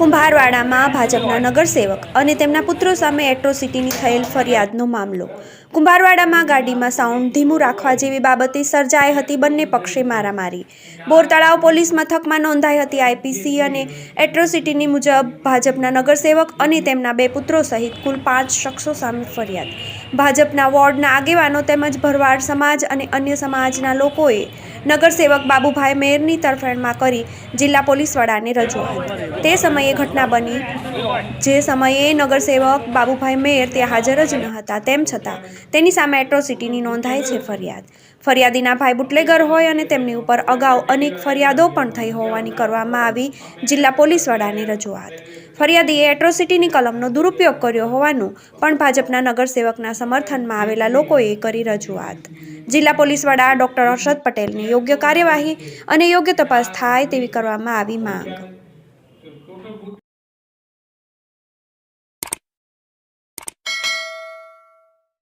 કુંભારવાડામાં ભાજપના નગરસેવક અને તેમના પુત્રો સામે એટ્રોસિટીની થયેલ ફરિયાદનો મામલો. કુંભારવાડામાં ગાડીમાં સાઉન્ડ ધીમું રાખવા જેવી બાબતે સર્જાઈ હતી બંને પક્ષે મારામારી. બોરતળાવ પોલીસ મથકમાં નોંધાઈ હતી આઈપીસી અને એટ્રોસિટીની મુજબ ભાજપના નગરસેવક અને તેમના બે પુત્રો સહિત કુલ પાંચ શખ્સો સામે ફરિયાદ. ભાજપના વોર્ડના આગેવાનો તેમજ ભરવાડ સમાજ અને અન્ય સમાજના લોકોએ નગરસેવક બાબુભાઈ મેયરની તરફેણમાં કરી જિલ્લા પોલીસ વડાને રજૂઆત. તે સમયે ઘટના બની. જે સમયે નગરસેવક બાબુભાઈ મેયર ત્યાં હાજર જ ન હતા, તેમ છતાં તેની સામે એટ્રોસિટીની નોંધાય છે ફરિયાદ. ફરિયાદીના ભાઈ બુટલેગર હોય અને તેમની ઉપર અગાઉ અનેક ફરિયાદો પણ થઈ હોવાની કરવામાં આવી જિલ્લા પોલીસ વડાને રજૂઆત. ફરિયાદીએ એટ્રોસિટીની કલમનો દુરુપયોગ કર્યો હોવાનું પણ ભાજપના નગરસેવકના સમર્થનમાં આવેલા લોકોએ કરી રજૂઆત. જિલ્લા પોલીસ વડા ડોક્ટર હર્ષદ પટેલની યોગ્ય કાર્યવાહી અને યોગ્ય તપાસ થાય તેવી કરવામાં આવી માંગ.